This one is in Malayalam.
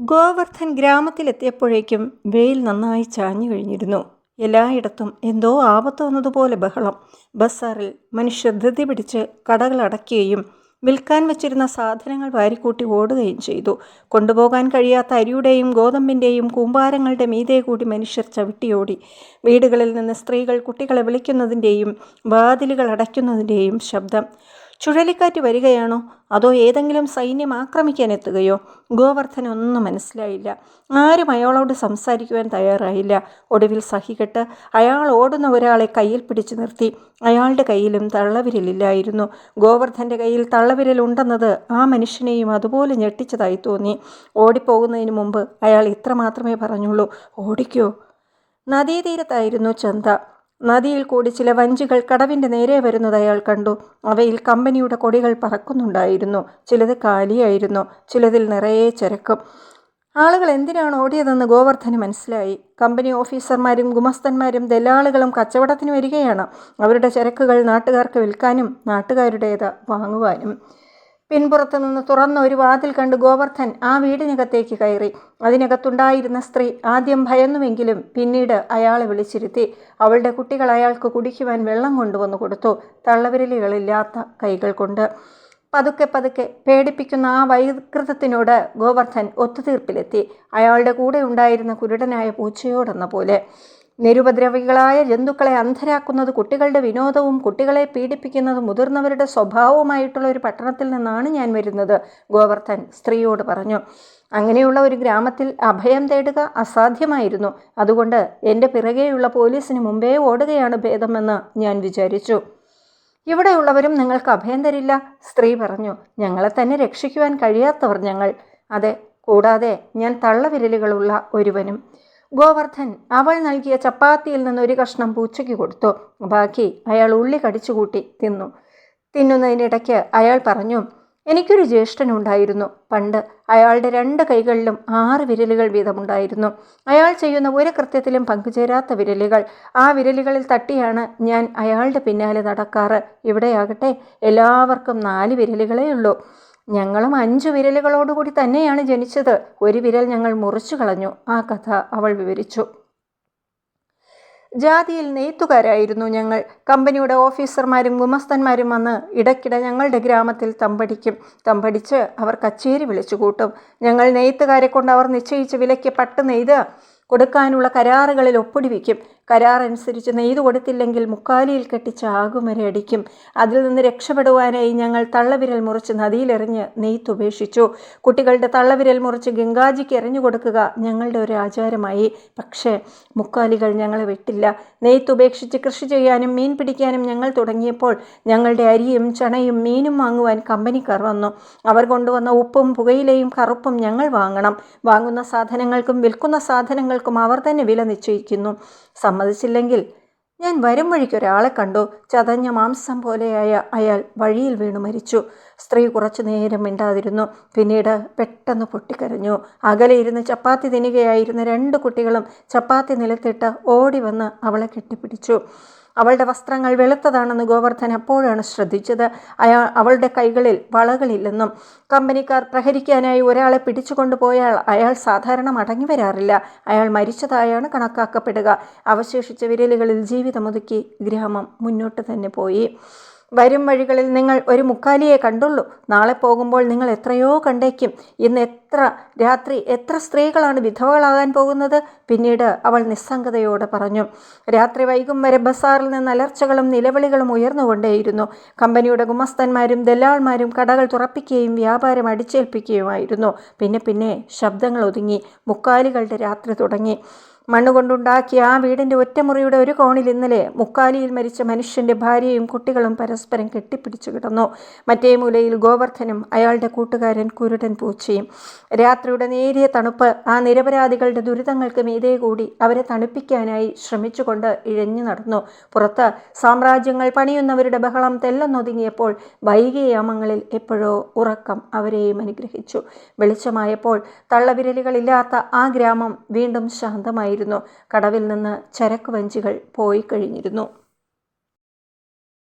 ഗോവർദ്ധൻ ഗ്രാമത്തിലെത്തിയപ്പോഴേക്കും വെയിൽ നന്നായി ചാഞ്ഞു കഴിഞ്ഞിരുന്നു. എല്ലായിടത്തും എന്തോ ആപത്ത് വന്നതുപോലെ ബഹളം. ബസാറിൽ മനുഷ്യർ ധൃതി പിടിച്ച് കടകൾ അടയ്ക്കുകയും വിൽക്കാൻ വെച്ചിരുന്ന സാധനങ്ങൾ വാരിക്കൂട്ടി ഓടുകയും ചെയ്തു. കൊണ്ടുപോകാൻ കഴിയാത്ത അരിയുടെയും ഗോതമ്പിന്റെയും കൂമ്പാരങ്ങളുടെ മീതെ കൂടി മനുഷ്യർ ചവിട്ടിയോടി. വീടുകളിൽ നിന്ന് സ്ത്രീകൾ കുട്ടികളെ വിളിക്കുന്നതിന്റെയും വാതിലുകൾ അടയ്ക്കുന്നതിന്റെയും ശബ്ദം. ചുഴലിക്കാറ്റ് വരികയാണോ? അതോ ഏതെങ്കിലും സൈന്യം ആക്രമിക്കാൻ എത്തുകയോ? ഗോവർദ്ധന ഒന്നും മനസ്സിലായില്ല. ആരും അയാളോട് സംസാരിക്കുവാൻ തയ്യാറായില്ല. ഒടുവിൽ സഹികെട്ട് അയാൾ ഓടുന്ന ഒരാളെ കയ്യിൽ പിടിച്ചു നിർത്തി. അയാളുടെ കയ്യിലും തള്ളവിരലില്ലായിരുന്നു. ഗോവർദ്ധന്റെ കയ്യിൽ തള്ളവിരൽ തള്ളവിരലുണ്ടെന്നത് ആ മനുഷ്യനെയും അതുപോലെ ഞെട്ടിച്ചതായി തോന്നി. ഓടിപ്പോകുന്നതിന് മുമ്പ് അയാൾ ഇത്ര മാത്രമേ പറഞ്ഞുള്ളൂ. ഓടിക്കോ. നദീതീരത്തായിരുന്നു ചന്ത. നദിയിൽ കൂടി ചില വഞ്ചികൾ കടവിന്റെ നേരെ വരുന്നത് അയാൾ കണ്ടു. അവയിൽ കമ്പനിയുടെ കൊടികൾ പറക്കുന്നുണ്ടായിരുന്നു. ചിലത് കാലിയായിരുന്നു. ചിലതിൽ നിറയെ ചരക്കും. ആളുകൾ എന്തിനാണ് ഓടിയതെന്ന് ഗോവർദ്ധന് മനസ്സിലായി. കമ്പനി ഓഫീസർമാരും ഗുമസ്തന്മാരും ദല്ലാളുകളും കച്ചവടത്തിന് വരികയാണ്. അവരുടെ ചരക്കുകൾ നാട്ടുകാർക്ക് വിൽക്കാനും നാട്ടുകാരുടേത് വാങ്ങുവാനും. പിൻപുറത്ത് നിന്ന് തുറന്ന ഒരു വാതിൽ കണ്ട് ഗോവർദ്ധൻ ആ വീടിനകത്തേക്ക് കയറി. അതിനകത്തുണ്ടായിരുന്ന സ്ത്രീ ആദ്യം ഭയന്നുവെങ്കിലും പിന്നീട് അയാളെ വിളിച്ചിരുത്തി. അവളുടെ കുട്ടികൾ അയാൾക്ക് കുടിക്കുവാൻ വെള്ളം കൊണ്ടുവന്നു കൊടുത്തു. തള്ളവിരലുകളില്ലാത്ത കൈകൾ കൊണ്ട്. പതുക്കെ പതുക്കെ പേടിപ്പിക്കുന്ന ആ വൈകൃതത്തിനോട് ഗോവർദ്ധൻ ഒത്തുതീർപ്പിലെത്തി. അയാളുടെ കൂടെ ഉണ്ടായിരുന്ന കുരുടനായ പൂച്ചയോടെന്ന പോലെ. നിരുപദ്രവികളായ ജന്തുക്കളെ അന്ധരാക്കുന്നത് കുട്ടികളുടെ വിനോദവും കുട്ടികളെ പീഡിപ്പിക്കുന്നത് മുതിർന്നവരുടെ സ്വഭാവവുമായിട്ടുള്ള ഒരു പട്ടണത്തിൽ നിന്നാണ് ഞാൻ വരുന്നത് ഗോവർദ്ധൻ സ്ത്രീയോട് പറഞ്ഞു. അങ്ങനെയുള്ള ഒരു ഗ്രാമത്തിൽ അഭയം തേടുക അസാധ്യമായിരുന്നു. അതുകൊണ്ട് എന്റെ പിറകെയുള്ള പോലീസിന് മുമ്പേ ഓടുകയാണ് ഭേദമെന്ന് ഞാൻ വിചാരിച്ചു. ഇവിടെയുള്ളവരും നിങ്ങൾക്ക് അഭയം തരില്ല സ്ത്രീ പറഞ്ഞു. ഞങ്ങളെ തന്നെ രക്ഷിക്കുവാൻ കഴിയാത്തവർ ഞങ്ങൾ. അതെ കൂടാതെ ഞാൻ തള്ളവിരലുകളുള്ള ഒരുവനും. ഗോവർദ്ധൻ അവൾ നൽകിയ ചപ്പാത്തിയിൽ നിന്ന് ഒരു കഷ്ണം പൂച്ചയ്ക്ക് കൊടുത്തു. ബാക്കി അയാൾ ഉള്ളി കടിച്ചുകൂട്ടി തിന്നു. തിന്നുന്നതിനിടയ്ക്ക് അയാൾ പറഞ്ഞു എനിക്കൊരു ജ്യേഷ്ഠനുണ്ടായിരുന്നു പണ്ട് അയാളുടെ രണ്ട് കൈകളിലും ആറ് വിരലുകൾ വീതമുണ്ടായിരുന്നു. അയാൾ ചെയ്യുന്ന ഒരു കൃത്യത്തിലും പങ്കുചേരാത്ത വിരലുകൾ. ആ വിരലുകളിൽ തട്ടിയാണ് ഞാൻ അയാളുടെ പിന്നാലെ നടക്കാറ്. ഇവിടെയാകട്ടെ എല്ലാവർക്കും നാല് വിരലുകളേ ഉള്ളൂ. ഞങ്ങളും അഞ്ചു വിരലുകളോടുകൂടി തന്നെയാണ് ജനിച്ചത്. ഒരു വിരൽ ഞങ്ങൾ മുറിച്ചു കളഞ്ഞു. ആ കഥ അവൾ വിവരിച്ചു. ജാതിയിൽ നെയ്ത്തുകാരായിരുന്നു ഞങ്ങൾ. കമ്പനിയുടെ ഓഫീസർമാരും ഗുമസ്തന്മാരും വന്ന് ഇടയ്ക്കിടെ ഞങ്ങളുടെ ഗ്രാമത്തിൽ തമ്പടിക്കും. തമ്പടിച്ച് അവർ കച്ചേരി വിളിച്ചു കൂട്ടും. ഞങ്ങൾ നെയ്ത്തുകാരെ കൊണ്ട് അവർ നിശ്ചയിച്ച വിലയ്ക്ക് പട്ട് നെയ്ത് കൊടുക്കാനുള്ള കരാറുകളിൽ ഒപ്പിടിവെക്കും. കരാർ അനുസരിച്ച് നെയ്തു കൊടുത്തില്ലെങ്കിൽ മുക്കാലിയിൽ കെട്ടിച്ച് ആകുമരെ അടിക്കും. അതിൽ നിന്ന് രക്ഷപ്പെടുവാനായി ഞങ്ങൾ തള്ളവിരൽ മുറിച്ച് നദിയിലെറിഞ്ഞ് നെയ്ത്തുപേക്ഷിച്ചു കുട്ടികളുടെ തള്ളവിരൽ മുറിച്ച് ഗംഗാജിക്ക് എറിഞ്ഞു കൊടുക്കുക ഞങ്ങളുടെ ഒരു ആചാരമായി. പക്ഷേ മുക്കാലികൾ ഞങ്ങളെ വിട്ടില്ല. നെയ്ത്തുപേക്ഷിച്ച് കൃഷി ചെയ്യാനും മീൻ പിടിക്കാനും ഞങ്ങൾ തുടങ്ങിയപ്പോൾ ഞങ്ങളുടെ അരിയും ചണയും മീനും വാങ്ങുവാൻ കമ്പനിക്കാർ വന്നു. അവർ കൊണ്ടുവന്ന ഉപ്പും പുകയിലയും കറുപ്പും ഞങ്ങൾ വാങ്ങണം. വാങ്ങുന്ന സാധനങ്ങൾക്കും വിൽക്കുന്ന സാധനങ്ങൾക്കും അവർ തന്നെ വില നിശ്ചയിക്കുന്നു. സമ്മതിച്ചില്ലെങ്കിൽ ഞാൻ വരും വഴിക്ക് ഒരാളെ കണ്ടു. ചതഞ്ഞ മാംസം പോലെയായ അയാൾ വഴിയിൽ വീണു മരിച്ചു. സ്ത്രീ കുറച്ചു നേരം മിണ്ടാതിരുന്നു. പിന്നീട് പെട്ടെന്ന് പൊട്ടിക്കരഞ്ഞു. അകലെ ഇരുന്ന് ചപ്പാത്തി തിന്നുകയായിരുന്ന രണ്ട് കുട്ടികളും ചപ്പാത്തി നിലത്തിട്ട് ഓടി വന്ന് അവളെ കെട്ടിപ്പിടിച്ചു. അവളുടെ വസ്ത്രങ്ങൾ വെളുത്തതാണെന്ന് ഗോവർദ്ധൻ അപ്പോഴാണ് ശ്രദ്ധിച്ചത്? അയാൾ അവളുടെ കൈകളിൽ വളകളില്ലെന്നും കമ്പനിക്കാർ പ്രഹരിക്കാനായി ഒരാളെ പിടിച്ചുകൊണ്ടുപോയാൽ അയാൾ സാധാരണ മടങ്ങി വരാറില്ല. അയാൾ മരിച്ചതായാണ് കണക്കാക്കപ്പെടുക. അവശേഷിച്ച വിരലുകളിൽ ജീവിതമൊതുക്കി ഗ്രാമം മുന്നോട്ട് തന്നെ പോയി. വരും വഴികളിൽ നിങ്ങൾ ഒരു മുക്കാലിയെ കണ്ടുള്ളൂ. നാളെ പോകുമ്പോൾ നിങ്ങൾ എത്രയോ കണ്ടേക്കും. ഇന്ന് എത്ര രാത്രി എത്ര സ്ത്രീകളാണ് വിധവകളാകാൻ പോകുന്നത്? പിന്നീട് അവൾ നിസ്സംഗതയോടെ പറഞ്ഞു. രാത്രി വൈകും വരെ ബസാറിൽ നിന്ന് അലർച്ചകളും നിലവിളികളും ഉയർന്നുകൊണ്ടേയിരുന്നു. കമ്പനിയുടെ ഗുമസ്തന്മാരും ദല്ലാൾമാരും കടകൾ തുറപ്പിക്കുകയും വ്യാപാരം അടിച്ചേൽപ്പിക്കുകയുമായിരുന്നു. പിന്നെ പിന്നെ ശബ്ദങ്ങൾ ഒതുങ്ങി. മുക്കാലികളുടെ രാത്രി തുടങ്ങി. മണ്ണുകൊണ്ടുണ്ടാക്കിയ ആ വീടിന്റെ ഒറ്റമുറിയുടെ ഒരു കോണിൽ ഇന്നലെ മുക്കാലിയിൽ മരിച്ച മനുഷ്യന്റെ ഭാര്യയും കുട്ടികളും പരസ്പരം കെട്ടിപ്പിടിച്ചു കിടന്നു. മറ്റേ മൂലയിൽ ഗോവർദ്ധനും അയാളുടെ കൂട്ടുകാരൻ കുരുടൻ പൂച്ചയും. രാത്രിയുടെ നേരിയ തണുപ്പ് ആ നിരപരാധികളുടെ ദുരിതങ്ങൾക്ക് മീതേ കൂടി അവരെ തണുപ്പിക്കാനായി ശ്രമിച്ചുകൊണ്ട് ഇഴഞ്ഞു നടന്നു. പുറത്ത് സാമ്രാജ്യങ്ങൾ പണിയുന്നവരുടെ ബഹളം തെല്ലെന്നൊതുങ്ങിയപ്പോൾ വൈകിയാമങ്ങളിൽ എപ്പോഴോ ഉറക്കം അവരെയും അനുഗ്രഹിച്ചു. വെളിച്ചമായപ്പോൾ തള്ളവിരലുകളില്ലാത്ത ആ ഗ്രാമം വീണ്ടും ശാന്തമായി ആയിരുന്നു കടവിൽ നിന്ന് ചരക്ക് വഞ്ചികൾ പോയി കഴിഞ്ഞിരുന്നു.